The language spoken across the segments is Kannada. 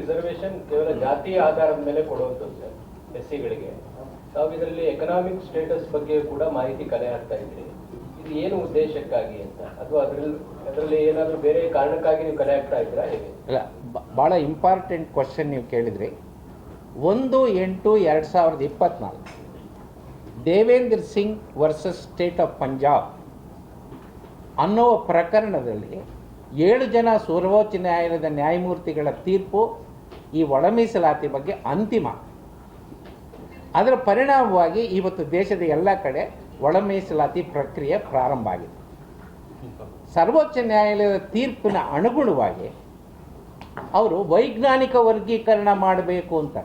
ರಿಸರ್ವೇಶನ್ ಕೇವಲ ಜಾತಿಯ ಆಧಾರದ ಮೇಲೆ ಕೊಡುವಂಥದ್ದು ಎಸ್ ಸಿಗಳಿಗೆ ತಾವು ಇದರಲ್ಲಿ ಎಕನಾಮಿಕ್ ಸ್ಟೇಟಸ್ ಬಗ್ಗೆ ಕೂಡ ಮಾಹಿತಿ ಕಲೆ ಹಾಕ್ತಾ ಇದ್ರಿ ಇದು ಏನು ಉದ್ದೇಶಕ್ಕಾಗಿ ಅಂತ? ಅಥವಾ ಅದರಲ್ಲಿ ಅದರಲ್ಲಿ ಏನಾದರೂ ಬೇರೆ ಕಾರಣಕ್ಕಾಗಿ ನೀವು ಕಲೆ ಹಾಕ್ತಾ ಇದ್ದೀರಾ? ಇಲ್ಲ ಭಾಳ ಇಂಪಾರ್ಟೆಂಟ್ ಕ್ವಶನ್ ನೀವು ಕೇಳಿದ್ರಿ. ಒಂದು ಎಂಟು ಎರಡು ಸಾವಿರದ ಇಪ್ಪತ್ನಾಲ್ಕು, Devendra Singh versus state of Punjab ಅನ್ನುವ ಪ್ರಕರಣದಲ್ಲಿ ಏಳು ಜನ ಸರ್ವೋಚ್ಚ ನ್ಯಾಯಾಲಯದ ನ್ಯಾಯಮೂರ್ತಿಗಳ ತೀರ್ಪು ಈ ಒಳ ಮೀಸಲಾತಿ ಬಗ್ಗೆ ಅಂತಿಮ. ಅದರ ಪರಿಣಾಮವಾಗಿ ಇವತ್ತು ದೇಶದ ಎಲ್ಲ ಕಡೆ ಒಳ ಮೀಸಲಾತಿ ಪ್ರಕ್ರಿಯೆ ಪ್ರಾರಂಭ ಆಗಿದೆ. ಸರ್ವೋಚ್ಚ ನ್ಯಾಯಾಲಯದ ತೀರ್ಪಿನ ಅನುಗುಣವಾಗಿ ಅವರು ವೈಜ್ಞಾನಿಕ ವರ್ಗೀಕರಣ ಮಾಡಬೇಕು ಅಂತ.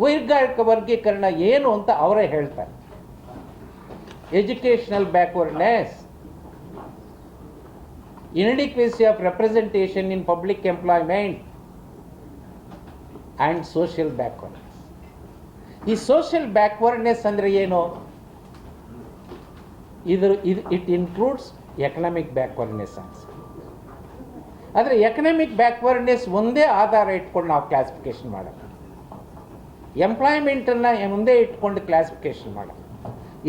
ವೈಜ್ಞಾನಿಕ ವರ್ಗೀಕರಣ ಏನು ಅಂತ ಅವರೇ ಹೇಳ್ತಾರೆ. Educational backwardness inadequacy of representation in public employment. And social backwardness ಈ ಸೋಷಿಯಲ್ ಬ್ಯಾಕ್ವರ್ಡ್ನೆಸ್ ಅಂದರೆ ಏನು? ಇದು ಇದು ಇಟ್ ಇನ್ಕ್ಲೂಡ್ಸ್ ಎಕನಾಮಿಕ್ ಬ್ಯಾಕ್ವರ್ಡ್ನೆಸ್ ಅನ್ಸ್ ಆದರೆ ಎಕನಾಮಿಕ್ ಬ್ಯಾಕ್ವರ್ಡ್ನೆಸ್ ಒಂದೇ ಆಧಾರ ಇಟ್ಕೊಂಡು ನಾವು ಕ್ಲಾಸಿಫಿಕೇಶನ್ ಮಾಡೋಣ ಎಂಪ್ಲಾಯ್ಮೆಂಟನ್ನು ಒಂದೇ ಇಟ್ಕೊಂಡು ಕ್ಲಾಸಿಫಿಕೇಶನ್ ಮಾಡೋಣ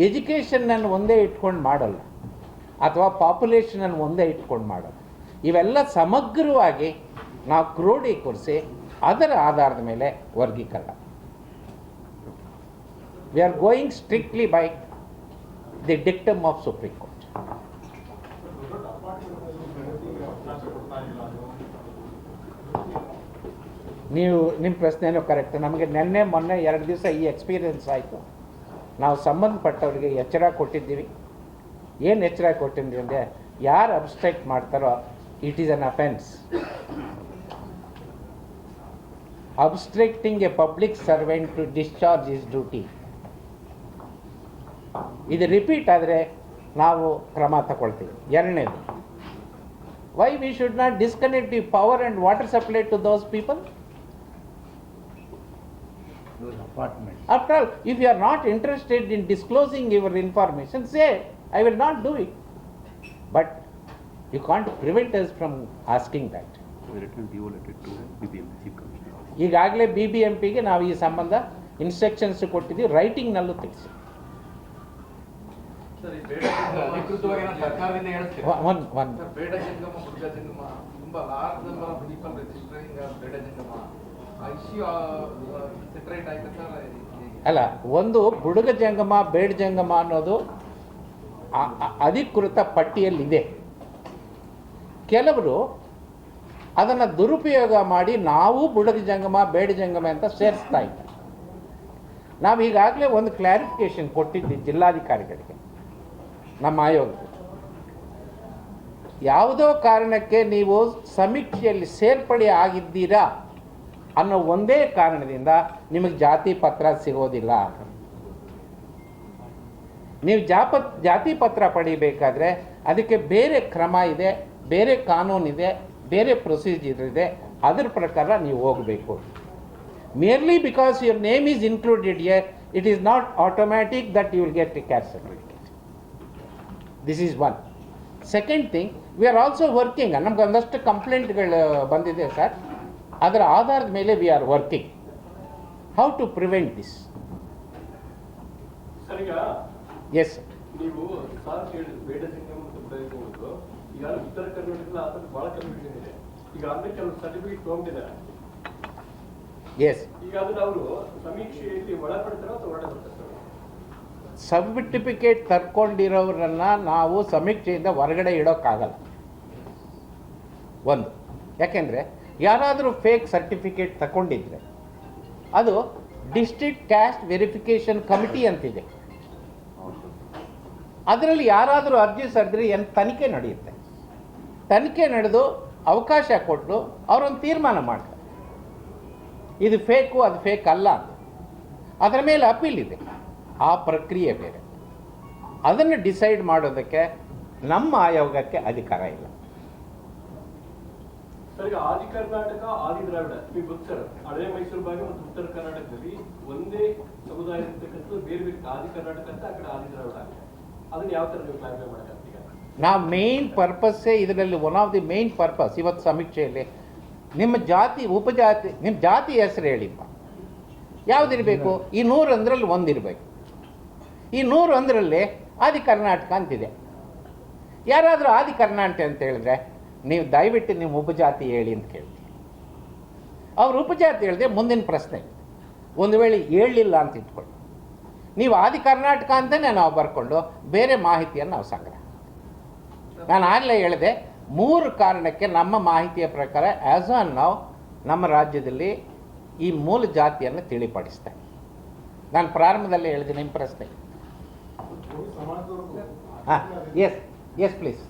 ಎಜುಕೇಷನ್ನನ್ನು ಒಂದೇ ಇಟ್ಕೊಂಡು ಮಾಡಲ್ಲ. ಅಥವಾ ಪಾಪ್ಯುಲೇಷನನ್ನು ಒಂದೇ ಇಟ್ಕೊಂಡು ಮಾಡೋದು ಇವೆಲ್ಲ ಸಮಗ್ರವಾಗಿ ನಾವು ಕ್ರೋಢೀಕರಿಸಿ ಅದರ ಆಧಾರದ ಮೇಲೆ ವರ್ಗೀಕರಣ. We are going strictly by the dictum of supreme court ನೀವು ನಿಮ್ಮ ಪ್ರಶ್ನೆಯೂ ಕರೆಕ್ಟ್ ನಮಗೆ ನಿನ್ನೆ, ಮೊನ್ನೆ ಎರಡು ದಿವಸ ಈ ಎಕ್ಸ್ಪೀರಿಯನ್ಸ್ ಆಯಿತು. ನಾವು ಸಂಬಂಧಪಟ್ಟವರಿಗೆ ಎಚ್ಚರ ಕೊಟ್ಟಿದ್ದೀವಿ. ಏನು ಎಚ್ಚರ ಕೊಟ್ಟಿದ್ದೀವಿ ಅಂದರೆ ಯಾರು ಅಬ್ಸ್ಟ್ರಾಕ್ಟ್ ಮಾಡ್ತಾರೋ it is an offence Obstructing a public servant to discharge his duty ಇದು ರಿಪೀಟ್ ಆದರೆ ನಾವು ಕ್ರಮ ತಗೊಳ್ತೀವಿ ಎರಡನೇದು why we should not disconnect the power and water supply to those people After all, if you are not interested in disclosing your information, say, I will not do it. But you can't prevent us from asking that. written DO letter to BBM Chief Commissioner. ಈಗಾಗಲೇ ಬಿ ಬಿ ಎಂ ಪಿಗೆ ನಾವು ಈ ಸಂಬಂಧ ಇನ್ಸ್ಟ್ರಕ್ಷನ್ಸ್ ಕೊಟ್ಟಿದ್ದೀವಿ ರೈಟಿಂಗ್ನಲ್ಲೂ ತಿಳಿಸಿ. ಅಲ್ಲ ಒಂದು ಬುಡುಗ ಜಂಗಮ ಬೇಡ ಜಂಗಮ ಅನ್ನೋದು ಅಧಿಕೃತ ಪಟ್ಟಿಯಲ್ಲಿದೆ. ಕೆಲವರು ಅದನ್ನು ದುರುಪಯೋಗ ಮಾಡಿ ನಾವು ಬುಡದ ಜಂಗಮ, ಬೇಡ ಜಂಗಮ ಅಂತ ಸೇರಿಸ್ತಾ ನಾವು ಈಗಾಗಲೇ ಒಂದು ಕ್ಲಾರಿಫಿಕೇಶನ್ ಕೊಟ್ಟಿದ್ವಿ ಜಿಲ್ಲಾಧಿಕಾರಿಗಳಿಗೆ, ನಮ್ಮ ಆಯೋಗಕ್ಕೆ. ಯಾವುದೋ ಕಾರಣಕ್ಕೆ ನೀವು ಸಮೀಕ್ಷೆಯಲ್ಲಿ ಸೇರ್ಪಡೆ ಆಗಿದ್ದೀರಾ ಅನ್ನೋ ಒಂದೇ ಕಾರಣದಿಂದ ನಿಮಗೆ ಜಾತಿ ಪತ್ರ ಸಿಗೋದಿಲ್ಲ. ನೀವು ಜಾಪ, ಜಾತಿ ಪತ್ರ ಪಡಿಬೇಕಾದ್ರೆ ಅದಕ್ಕೆ ಬೇರೆ ಕ್ರಮ ಇದೆ, ಬೇರೆ ಕಾನೂನಿದೆ ಬೇರೆ ಪ್ರೊಸೀಜರ್ ಇದೆ ಅದರ ಪ್ರಕಾರ ನೀವು ಹೋಗಬೇಕು merely because your name is included here, it is not automatic that you will get a caste certificate. This is one. Second thing, we are also working, ನಮ್ಗೆ ಒಂದಷ್ಟು ಕಂಪ್ಲೇಂಟ್ಗಳು ಬಂದಿದೆ ಸರ್ ಅದರ ಆಧಾರದ ಮೇಲೆ we are working how to prevent this yes ನೀವು ಸಾರ್ ಈಗ ಉತ್ತರ ಕರ್ನಾಟಕದ ಆತಂಕ ಬಹಳ ಕನ್ಫ್ಯೂಷನ್ ಇದೆ. ಈಗ ಅಂದ್ರೆ ಕೆಲವು ಸರ್ಟಿಫಿಕೇಟ್ ತಗೊಂಡಿದ್ದಾರೆ. ಎಸ್ ಈಗ ಅದನ್ನ ಅವರು ಸಮೀಕ್ಷೆಯಲ್ಲಿ ಒಳಪಡ್ತಾರೋ ಅಥವಾ ಬರ್ತಾರೆ ಸರ್ಟಿಫಿಕೇಟ್ ತರ್ಕೊಂಡಿರೋರನ್ನ ನಾವು ಸಮೀಕ್ಷೆಯಿಂದ ಹೊರಗಡೆ ಇಡೋಕ್ಕಾಗಲ್ಲ. ಒಂದು. ಯಾಕೆಂದರೆ ಯಾರಾದರೂ ಫೇಕ್ ಸರ್ಟಿಫಿಕೇಟ್ ತಗೊಂಡಿದ್ರೆ ಅದು ಡಿಸ್ಟ್ರಿಕ್ಟ್ ಕ್ಯಾಸ್ಟ್ ವೆರಿಫಿಕೇಷನ್ ಕಮಿಟಿ ಅಂತಿದೆ. ಅದರಲ್ಲಿ ಯಾರಾದರೂ ಅರ್ಜಿ ಸರಿದ್ರೆ ಏನು ತನಿಖೆ ನಡೆಯುತ್ತೆ. ತನಿಖೆ ನಡೆದು ಅವಕಾಶ ಕೊಟ್ಟು ಅವರೊಂದು ತೀರ್ಮಾನ ಮಾಡ್ತಾರೆ. ಇದು ಫೇಕು, ಅದು ಫೇಕ್ ಅಲ್ಲ ಅಂತ. ಅದರ ಮೇಲೆ ಅಪೀಲ್ ಇದೆ. ಆ ಪ್ರಕ್ರಿಯೆ ಬೇರೆ. ಅದನ್ನು ಡಿಸೈಡ್ ಮಾಡೋದಕ್ಕೆ ನಮ್ಮ ಆಯೋಗಕ್ಕೆ ಅಧಿಕಾರ ಇಲ್ಲ. ಸರಿ ಆದಿ ಕರ್ನಾಟಕ, ಆದಿ ದ್ರಾವಿಡ, ನಿಮಗೆ ಗೊತ್ತು ಸರ್, ಹಳೆ ಮೈಸೂರು ಭಾಗ ಮತ್ತು ಉತ್ತರ ಕರ್ನಾಟಕದಲ್ಲಿ ಒಂದೇ ಸಮುದಾಯ ಇರ್ತಕ್ಕಂಥದ್ದು ಬೇರೆ ಬೇರೆ ಆದಿ ಕರ್ನಾಟಕ ಅಂತ ಆ ಕಡೆ ಆದಿ ದ್ರಾವಿಡ ಆಗಿದೆ. ಅದನ್ನ ಯಾವ ಥರ ನೀವು ಕ್ಲಾರಿಫೈ ಮಾಡಕ್ಕಾಗ್ತೀಗ ನಾವು ಮೇನ್ ಪರ್ಪಸ್ಸೇ ಇದರಲ್ಲಿ one of the main purpose ಇವತ್ತು ಸಮೀಕ್ಷೆಯಲ್ಲಿ ನಿಮ್ಮ ಜಾತಿ ಉಪಜಾತಿ ನಿಮ್ಮ ಜಾತಿ ಹೆಸರು ಹೇಳಿಪ್ಪ. ಯಾವುದಿರಬೇಕು? ಈ ನೂರು ಅಂದ್ರಲ್ಲಿ ಒಂದಿರಬೇಕು. ಈ ನೂರು ಅಂದ್ರಲ್ಲಿ ಆದಿ ಕರ್ನಾಟಕ ಅಂತಿದೆ. ಯಾರಾದರೂ ಆದಿ ಕರ್ನಾಟಕ ಅಂತ ಹೇಳಿದ್ರೆ ನೀವು ದಯವಿಟ್ಟು ನಿಮ್ಮ ಉಪಜಾತಿ ಹೇಳಿ ಅಂತ ಕೇಳ್ತೀವಿ ಅವ್ರು ಉಪಜಾತಿ ಹೇಳಿದೆ ಮುಂದಿನ ಪ್ರಶ್ನೆ. ಒಂದು ವೇಳೆ ಹೇಳಲಿಲ್ಲ ಅಂತ ಇಟ್ಕೊಳ್ಳಿ. ನೀವು ಆದಿ ಕರ್ನಾಟಕ ಅಂತಲೇ ನಾವು ಬರ್ಕೊಂಡು ಬೇರೆ ಮಾಹಿತಿಯನ್ನು ನಾವು ಸಂಗ್ರಹ ನಾನು ಆಗಲೇ ಹೇಳಿದೆ, ಮೂರು ಕಾರಣಕ್ಕೆ ನಮ್ಮ ಮಾಹಿತಿಯ ಪ್ರಕಾರ ಆ್ಯಸ್ ಆನ್ ನಾವು ನಮ್ಮ ರಾಜ್ಯದಲ್ಲಿ ಈ ಮೂಲ ಜಾತಿಯನ್ನು ತಿಳಿಪಡಿಸ್ತಾ ನಾನು ಪ್ರಾರಂಭದಲ್ಲಿ ಹೇಳಿದೆ ನಿಮ್ಮ ಪ್ರಶ್ನೆ. ಹಾಂ yes yes please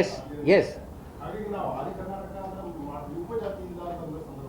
yes yes ಇದರಲ್ಲಿ